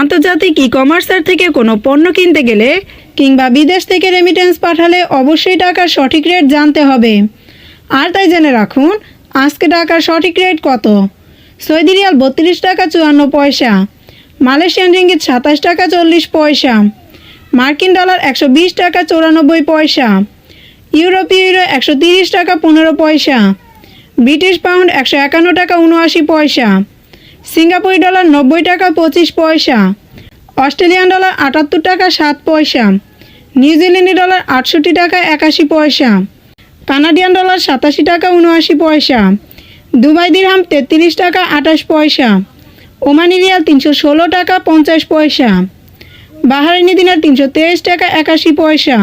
আন্তর্জাতিক ই কমার্সার থেকে কোনো পণ্য কিনতে গেলে কিংবা বিদেশ থেকে রেমিটেন্স পাঠালে অবশ্যই টাকার সঠিক রেট জানতে হবে। আর তাই জেনে রাখুন, আজকে টাকার সঠিক রেট কত? সৌদি রিয়াল বত্রিশ টাকা চুয়ান্ন পয়সা, মালয়েশিয়ান রিঙ্গিত সাতাশ টাকা চল্লিশ পয়সা, মার্কিন ডলার একশো বিশ টাকা চৌরানব্বই পয়সা, ইউরোপীয় ইউরো একশো তিরিশ টাকা পনেরো পয়সা, ব্রিটিশ পাউন্ড একশো একান্ন টাকা উনআশি পয়সা সিঙ্গাপুরি ডলার নব্বই টাকা পঁচিশ পয়সা, অস্ট্রেলিয়ান ডলার আটাত্তর টাকা সাত পয়সা নিউজিল্যান্ডি ডলার আটষট্টি টাকা একাশি পয়সা, কানাডিয়ান ডলার সাতাশি টাকা উনআশি পয়সা, দুবাই দিরহাম তেত্রিশ টাকা আঠাশ পয়সা, ওমানি রিয়াল তিনশো ষোলো টাকা পঞ্চাশ পয়সা বাহারিনি দিনার তিনশো তেইশ টাকা একাশি পয়সা,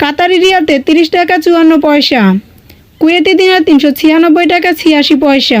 কাতারি রিয়াল তেত্রিশ টাকা চুয়ান্ন পয়সা, কুয়েতি দিনার তিনশো ছিয়ানব্বই টাকা ছিয়াশি পয়সা